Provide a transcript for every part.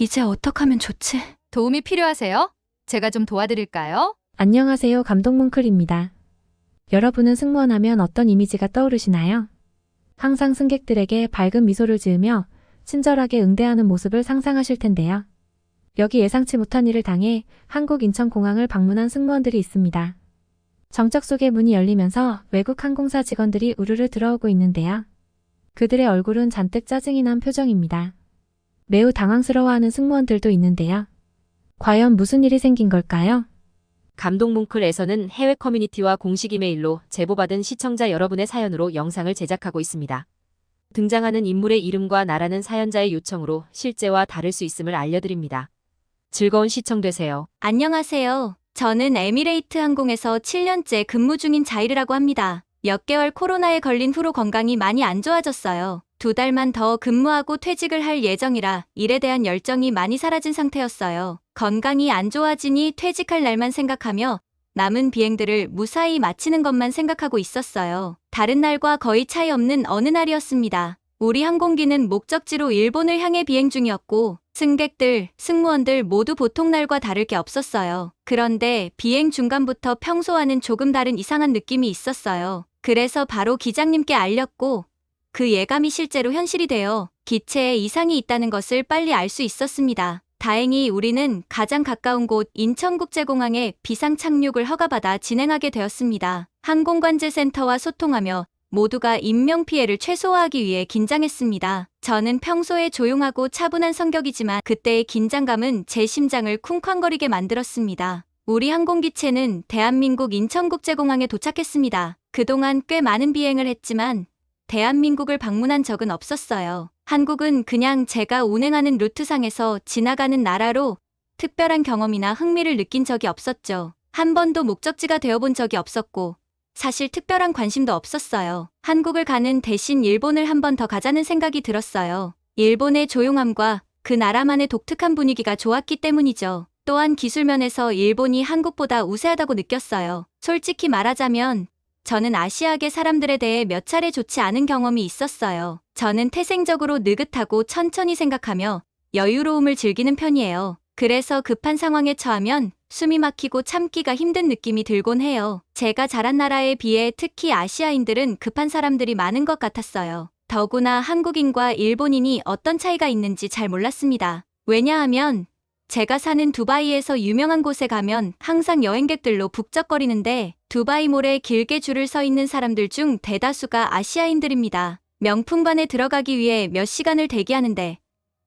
이제 어떡하면 좋지? 도움이 필요하세요? 제가 좀 도와드릴까요? 안녕하세요. 감독문클입니다. 여러분은 승무원 하면 어떤 이미지가 떠오르시나요? 항상 승객들에게 밝은 미소를 지으며 친절하게 응대하는 모습을 상상하실 텐데요. 여기 예상치 못한 일을 당해 한국 인천공항을 방문한 승무원들이 있습니다. 정착석의 문이 열리면서 외국 항공사 직원들이 우르르 들어오고 있는데요. 그들의 얼굴은 잔뜩 짜증이 난 표정입니다. 매우 당황스러워하는 승무원들도 있는데요. 과연 무슨 일이 생긴 걸까요? 감동 뭉클에서는 해외 커뮤니티와 공식 이메일로 제보받은 시청자 여러분의 사연으로 영상을 제작하고 있습니다. 등장하는 인물의 이름과 나라는 사연자의 요청으로 실제와 다를 수 있음을 알려드립니다. 즐거운 시청 되세요. 안녕하세요. 저는 에미레이트 항공에서 7년째 근무 중인 자이르라고 합니다. 몇 개월 코로나에 걸린 후로 건강이 많이 안 좋아졌어요. 두 달만 더 근무하고 퇴직을 할 예정이라 일에 대한 열정이 많이 사라진 상태였어요. 건강이 안 좋아지니 퇴직할 날만 생각하며 남은 비행들을 무사히 마치는 것만 생각하고 있었어요. 다른 날과 거의 차이 없는 어느 날이었습니다. 우리 항공기는 목적지로 일본을 향해 비행 중이었고 승객들, 승무원들 모두 보통 날과 다를 게 없었어요. 그런데 비행 중간부터 평소와는 조금 다른 이상한 느낌이 있었어요. 그래서 바로 기장님께 알렸고 그 예감이 실제로 현실이 되어 기체에 이상이 있다는 것을 빨리 알 수 있었습니다. 다행히 우리는 가장 가까운 곳 인천국제공항에 비상 착륙을 허가받아 진행하게 되었습니다. 항공관제센터와 소통하며 모두가 인명피해를 최소화하기 위해 긴장했습니다. 저는 평소에 조용하고 차분한 성격이지만 그때의 긴장감은 제 심장을 쿵쾅거리게 만들었습니다. 우리 항공기체는 대한민국 인천국제공항에 도착했습니다. 그동안 꽤 많은 비행을 했지만 대한민국을 방문한 적은 없었어요. 한국은 그냥 제가 운행하는 루트상에서 지나가는 나라로 특별한 경험이나 흥미를 느낀 적이 없었죠. 한 번도 목적지가 되어본 적이 없었고 사실 특별한 관심도 없었어요. 한국을 가는 대신 일본을 한 번 더 가자는 생각이 들었어요. 일본의 조용함과 그 나라만의 독특한 분위기가 좋았기 때문이죠. 또한 기술면에서 일본이 한국보다 우세하다고 느꼈어요. 솔직히 말하자면 저는 아시아계 사람들에 대해 몇 차례 좋지 않은 경험이 있었어요. 저는 태생적으로 느긋하고 천천히 생각하며 여유로움을 즐기는 편이에요. 그래서 급한 상황에 처하면 숨이 막히고 참기가 힘든 느낌이 들곤 해요. 제가 자란 나라에 비해 특히 아시아인들은 급한 사람들이 많은 것 같았어요. 더구나 한국인과 일본인이 어떤 차이가 있는지 잘 몰랐습니다. 왜냐하면 제가 사는 두바이에서 유명한 곳에 가면 항상 여행객들로 북적거리는데 두바이몰에 길게 줄을 서 있는 사람들 중 대다수가 아시아인들입니다. 명품관에 들어가기 위해 몇 시간을 대기하는데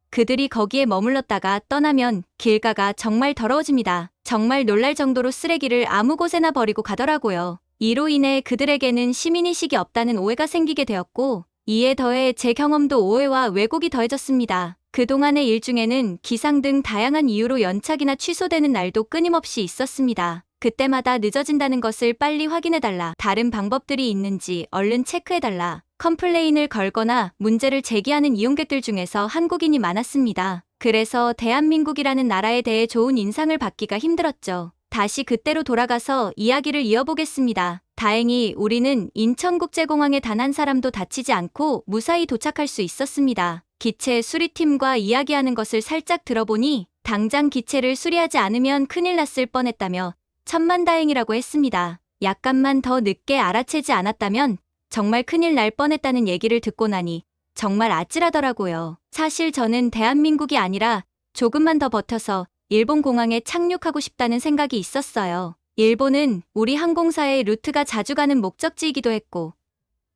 그들이 거기에 머물렀다가 떠나면 길가가 정말 더러워집니다. 정말 놀랄 정도로 쓰레기를 아무 곳에나 버리고 가더라고요. 이로 인해 그들에게는 시민의식이 없다는 오해가 생기게 되었고 이에 더해 제 경험도 오해와 왜곡이 더해졌습니다. 그동안의 일 중에는 기상 등 다양한 이유로 연착이나 취소되는 날도 끊임없이 있었습니다. 그때마다 늦어진다는 것을 빨리 확인해달라. 다른 방법들이 있는지 얼른 체크해달라. 컴플레인을 걸거나 문제를 제기하는 이용객들 중에서 한국인이 많았습니다. 그래서 대한민국이라는 나라에 대해 좋은 인상을 받기가 힘들었죠. 다시 그때로 돌아가서 이야기를 이어보겠습니다. 다행히 우리는 인천국제공항에 단 한 사람도 다치지 않고 무사히 도착할 수 있었습니다. 기체 수리팀과 이야기하는 것을 살짝 들어보니 당장 기체를 수리하지 않으면 큰일 났을 뻔했다며 천만다행이라고 했습니다. 약간만 더 늦게 알아채지 않았다면 정말 큰일 날 뻔했다는 얘기를 듣고 나니 정말 아찔하더라고요. 사실 저는 대한민국이 아니라 조금만 더 버텨서 일본 공항에 착륙하고 싶다는 생각이 있었어요. 일본은 우리 항공사의 루트가 자주 가는 목적지이기도 했고,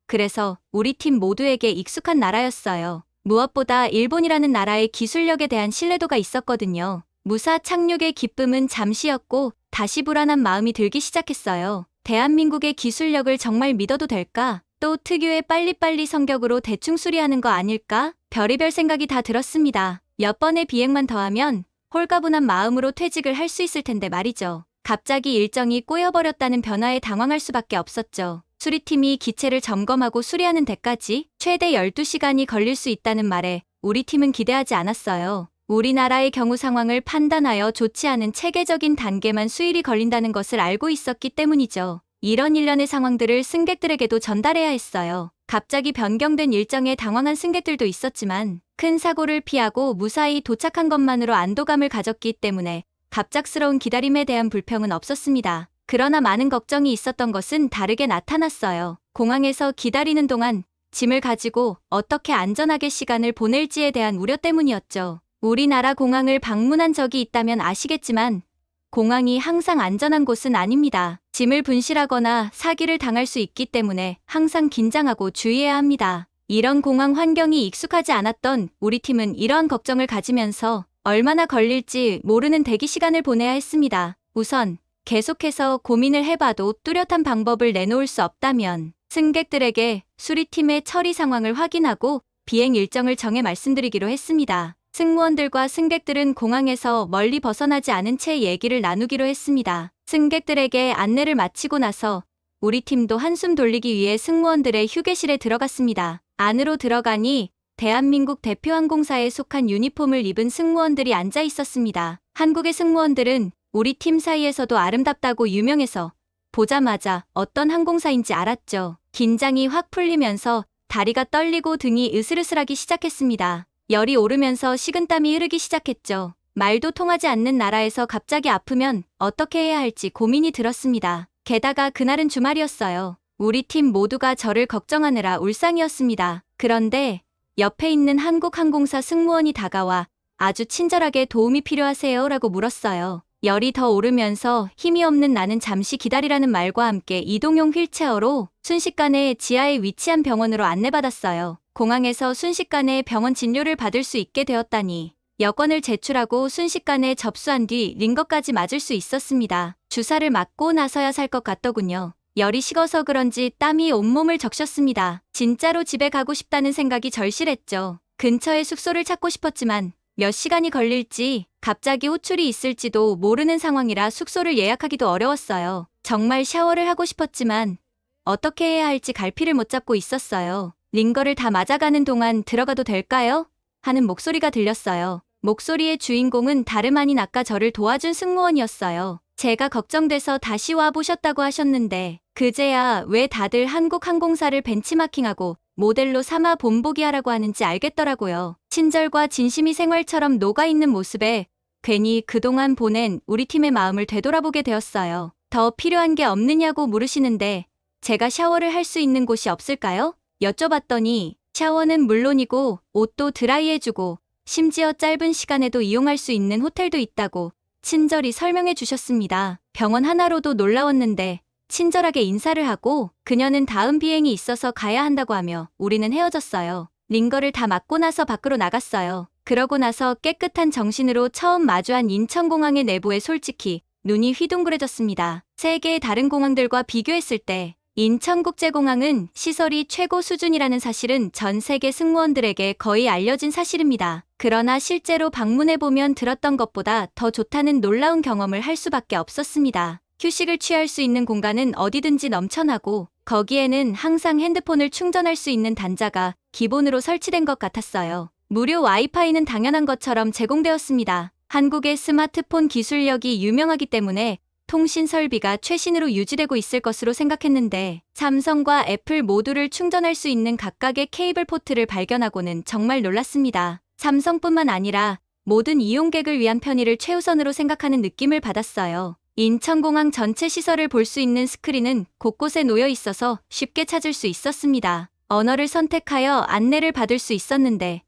그래서 우리 팀 모두에게 익숙한 나라였어요. 무엇보다 일본이라는 나라의 기술력에 대한 신뢰도가 있었거든요. 무사 착륙의 기쁨은 잠시였고, 다시 불안한 마음이 들기 시작했어요. 대한민국의 기술력을 정말 믿어도 될까? 또 특유의 빨리빨리 성격으로 대충 수리하는 거 아닐까? 별의별 생각이 다 들었습니다. 몇 번의 비행만 더하면 홀가분한 마음으로 퇴직을 할 수 있을 텐데 말이죠. 갑자기 일정이 꼬여버렸다는 변화에 당황할 수밖에 없었죠. 수리팀이 기체를 점검하고 수리하는 데까지 최대 12시간이 걸릴 수 있다는 말에 우리 팀은 기대하지 않았어요. 우리나라의 경우 상황을 판단하여 좋지 않은 체계적인 단계만 수일이 걸린다는 것을 알고 있었기 때문이죠. 이런 일련의 상황들을 승객들에게도 전달해야 했어요. 갑자기 변경된 일정에 당황한 승객들도 있었지만 큰 사고를 피하고 무사히 도착한 것만으로 안도감을 가졌기 때문에 갑작스러운 기다림에 대한 불평은 없었습니다. 그러나 많은 걱정이 있었던 것은 다르게 나타났어요. 공항에서 기다리는 동안 짐을 가지고 어떻게 안전하게 시간을 보낼지에 대한 우려 때문이었죠. 우리나라 공항을 방문한 적이 있다면 아시겠지만 공항이 항상 안전한 곳은 아닙니다. 짐을 분실하거나 사기를 당할 수 있기 때문에 항상 긴장하고 주의해야 합니다. 이런 공항 환경이 익숙하지 않았던 우리 팀은 이러한 걱정을 가지면서 얼마나 걸릴지 모르는 대기 시간을 보내야 했습니다. 우선 계속해서 고민을 해봐도 뚜렷한 방법을 내놓을 수 없다면 승객들에게 수리팀의 처리 상황을 확인하고 비행 일정을 정해 말씀드리기로 했습니다. 승무원들과 승객들은 공항에서 멀리 벗어나지 않은 채 얘기를 나누기로 했습니다. 승객들에게 안내를 마치고 나서 우리 팀도 한숨 돌리기 위해 승무원들의 휴게실에 들어갔습니다. 안으로 들어가니 대한민국 대표 항공사에 속한 유니폼을 입은 승무원들이 앉아 있었습니다. 한국의 승무원들은 우리 팀 사이에서도 아름답다고 유명해서 보자마자 어떤 항공사인지 알았죠. 긴장이 확 풀리면서 다리가 떨리고 등이 으슬으슬하기 시작했습니다. 열이 오르면서 식은땀이 흐르기 시작했죠. 말도 통하지 않는 나라에서 갑자기 아프면 어떻게 해야 할지 고민이 들었습니다. 게다가 그날은 주말이었어요. 우리 팀 모두가 저를 걱정하느라 울상이었습니다. 그런데 옆에 있는 한국항공사 승무원이 다가와 아주 친절하게 도움이 필요하세요? 라고 물었어요. 열이 더 오르면서 힘이 없는 나는 잠시 기다리라는 말과 함께 이동용 휠체어로 순식간에 지하에 위치한 병원으로 안내받았어요. 공항에서 순식간에 병원 진료를 받을 수 있게 되었다니 여권을 제출하고 순식간에 접수한 뒤 링거까지 맞을 수 있었습니다. 주사를 맞고 나서야 살 것 같더군요. 열이 식어서 그런지 땀이 온몸을 적셨습니다. 진짜로 집에 가고 싶다는 생각이 절실했죠. 근처에 숙소를 찾고 싶었지만 몇 시간이 걸릴지 갑자기 호출이 있을지도 모르는 상황이라 숙소를 예약하기도 어려웠어요. 정말 샤워를 하고 싶었지만 어떻게 해야 할지 갈피를 못 잡고 있었어요. 링거를 다 맞아가는 동안 들어가도 될까요? 하는 목소리가 들렸어요. 목소리의 주인공은 다름 아닌 아까 저를 도와준 승무원이었어요. 제가 걱정돼서 다시 와보셨다고 하셨는데 그제야 왜 다들 한국항공사를 벤치마킹하고 모델로 삼아 본보기 하라고 하는지 알겠더라고요. 친절과 진심이 생활처럼 녹아있는 모습에 괜히 그동안 보낸 우리 팀의 마음을 되돌아보게 되었어요. 더 필요한 게 없느냐고 물으시는데 제가 샤워를 할 수 있는 곳이 없을까요? 여쭤봤더니 샤워는 물론이고 옷도 드라이해주고 심지어 짧은 시간에도 이용할 수 있는 호텔도 있다고 친절히 설명해 주셨습니다. 병원 하나로도 놀라웠는데 친절하게 인사를 하고 그녀는 다음 비행이 있어서 가야 한다고 하며 우리는 헤어졌어요. 링거를 다 맞고 나서 밖으로 나갔어요. 그러고 나서 깨끗한 정신으로 처음 마주한 인천공항의 내부에 솔직히 눈이 휘둥그레졌습니다. 세계의 다른 공항들과 비교했을 때 인천국제공항은 시설이 최고 수준이라는 사실은 전 세계 승무원들에게 거의 알려진 사실입니다. 그러나 실제로 방문해보면 들었던 것보다 더 좋다는 놀라운 경험을 할 수밖에 없었습니다. 휴식을 취할 수 있는 공간은 어디든지 넘쳐나고 거기에는 항상 핸드폰을 충전할 수 있는 단자가 기본으로 설치된 것 같았어요. 무료 와이파이는 당연한 것처럼 제공되었습니다. 한국의 스마트폰 기술력이 유명하기 때문에 통신 설비가 최신으로 유지되고 있을 것으로 생각했는데 삼성과 애플 모두를 충전할 수 있는 각각의 케이블 포트를 발견하고는 정말 놀랐습니다. 삼성뿐만 아니라 모든 이용객을 위한 편의를 최우선으로 생각하는 느낌을 받았어요. 인천공항 전체 시설을 볼 수 있는 스크린은 곳곳에 놓여 있어서 쉽게 찾을 수 있었습니다. 언어를 선택하여 안내를 받을 수 있었는데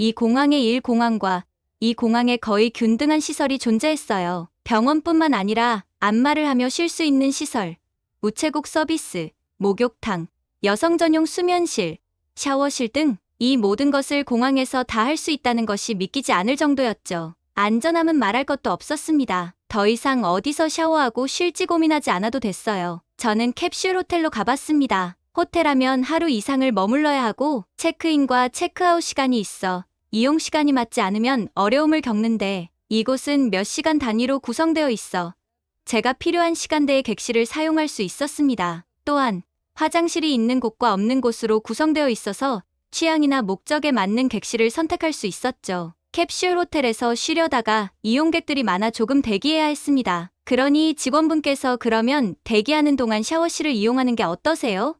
이 공항의 1공항과 이 공항에 거의 균등한 시설이 존재했어요. 병원뿐만 아니라 안마를 하며 쉴 수 있는 시설, 우체국 서비스, 목욕탕, 여성 전용 수면실, 샤워실 등 이 모든 것을 공항에서 다 할 수 있다는 것이 믿기지 않을 정도였죠. 안전함은 말할 것도 없었습니다. 더 이상 어디서 샤워하고 쉴지 고민하지 않아도 됐어요. 저는 캡슐 호텔로 가봤습니다. 호텔하면 하루 이상을 머물러야 하고 체크인과 체크아웃 시간이 있어 이용 시간이 맞지 않으면 어려움을 겪는데 이곳은 몇 시간 단위로 구성되어 있어 제가 필요한 시간대의 객실을 사용할 수 있었습니다. 또한 화장실이 있는 곳과 없는 곳으로 구성되어 있어서 취향이나 목적에 맞는 객실을 선택할 수 있었죠. 캡슐 호텔에서 쉬려다가 이용객들이 많아 조금 대기해야 했습니다. 그러니 직원분께서 그러면 대기하는 동안 샤워실을 이용하는 게 어떠세요?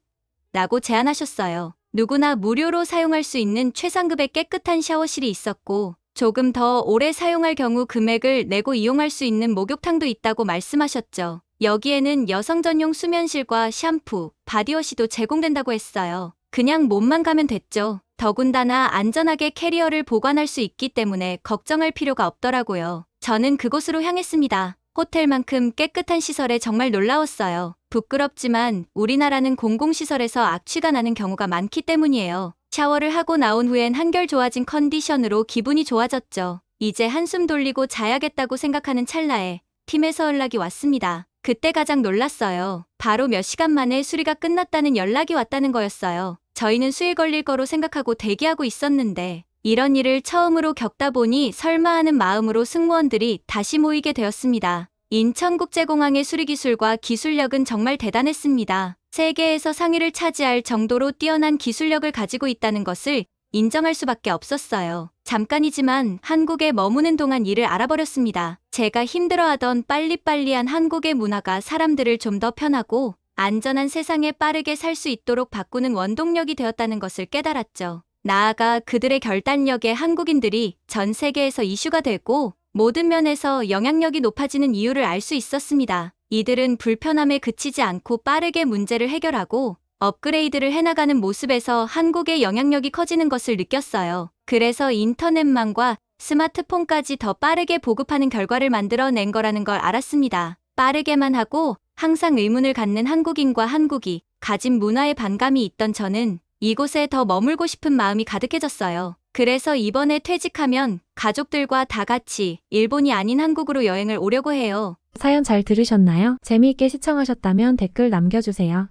라고 제안하셨어요. 누구나 무료로 사용할 수 있는 최상급의 깨끗한 샤워실이 있었고 조금 더 오래 사용할 경우 금액을 내고 이용할 수 있는 목욕탕도 있다고 말씀하셨죠. 여기에는 여성 전용 수면실과 샴푸, 바디워시도 제공된다고 했어요. 그냥 몸만 가면 됐죠. 더군다나 안전하게 캐리어를 보관할 수 있기 때문에 걱정할 필요가 없더라고요. 저는 그곳으로 향했습니다. 호텔만큼 깨끗한 시설에 정말 놀라웠어요. 부끄럽지만 우리나라는 공공시설에서 악취가 나는 경우가 많기 때문이에요. 샤워를 하고 나온 후엔 한결 좋아진 컨디션으로 기분이 좋아졌죠. 이제 한숨 돌리고 자야겠다고 생각하는 찰나에 팀에서 연락이 왔습니다. 그때 가장 놀랐어요. 바로 몇 시간 만에 수리가 끝났다는 연락이 왔다는 거였어요. 저희는 수일 걸릴 거로 생각하고 대기하고 있었는데 이런 일을 처음으로 겪다 보니 설마 하는 마음으로 승무원들이 다시 모이게 되었습니다. 인천국제공항의 수리기술과 기술력은 정말 대단했습니다. 세계에서 상위를 차지할 정도로 뛰어난 기술력을 가지고 있다는 것을 인정할 수밖에 없었어요. 잠깐이지만 한국에 머무는 동안 일을 알아버렸습니다. 제가 힘들어하던 빨리빨리한 한국의 문화가 사람들을 좀 더 편하고 안전한 세상에 빠르게 살 수 있도록 바꾸는 원동력이 되었다는 것을 깨달았죠. 나아가 그들의 결단력에 한국인들이 전 세계에서 이슈가 되고 모든 면에서 영향력이 높아지는 이유를 알 수 있었습니다. 이들은 불편함에 그치지 않고 빠르게 문제를 해결하고 업그레이드를 해나가는 모습에서 한국의 영향력이 커지는 것을 느꼈어요. 그래서 인터넷망과 스마트폰까지 더 빠르게 보급하는 결과를 만들어낸 거라는 걸 알았습니다. 빠르게만 하고 항상 의문을 갖는 한국인과 한국이 가진 문화에 반감이 있던 저는 이곳에 더 머물고 싶은 마음이 가득해졌어요. 그래서 이번에 퇴직하면 가족들과 다 같이 일본이 아닌 한국으로 여행을 오려고 해요. 사연 잘 들으셨나요? 재미있게 시청하셨다면 댓글 남겨주세요.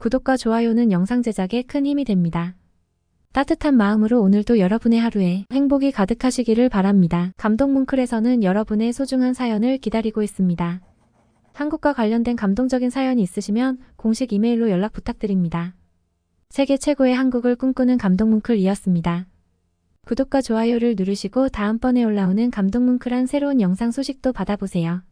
구독과 좋아요는 영상 제작에 큰 힘이 됩니다. 따뜻한 마음으로 오늘도 여러분의 하루에 행복이 가득하시기를 바랍니다. 감동문클에서는 여러분의 소중한 사연을 기다리고 있습니다. 한국과 관련된 감동적인 사연이 있으시면 공식 이메일로 연락 부탁드립니다. 세계 최고의 한국을 꿈꾸는 감동문클이었습니다. 구독과 좋아요를 누르시고 다음번에 올라오는 감동문클한 새로운 영상 소식도 받아보세요.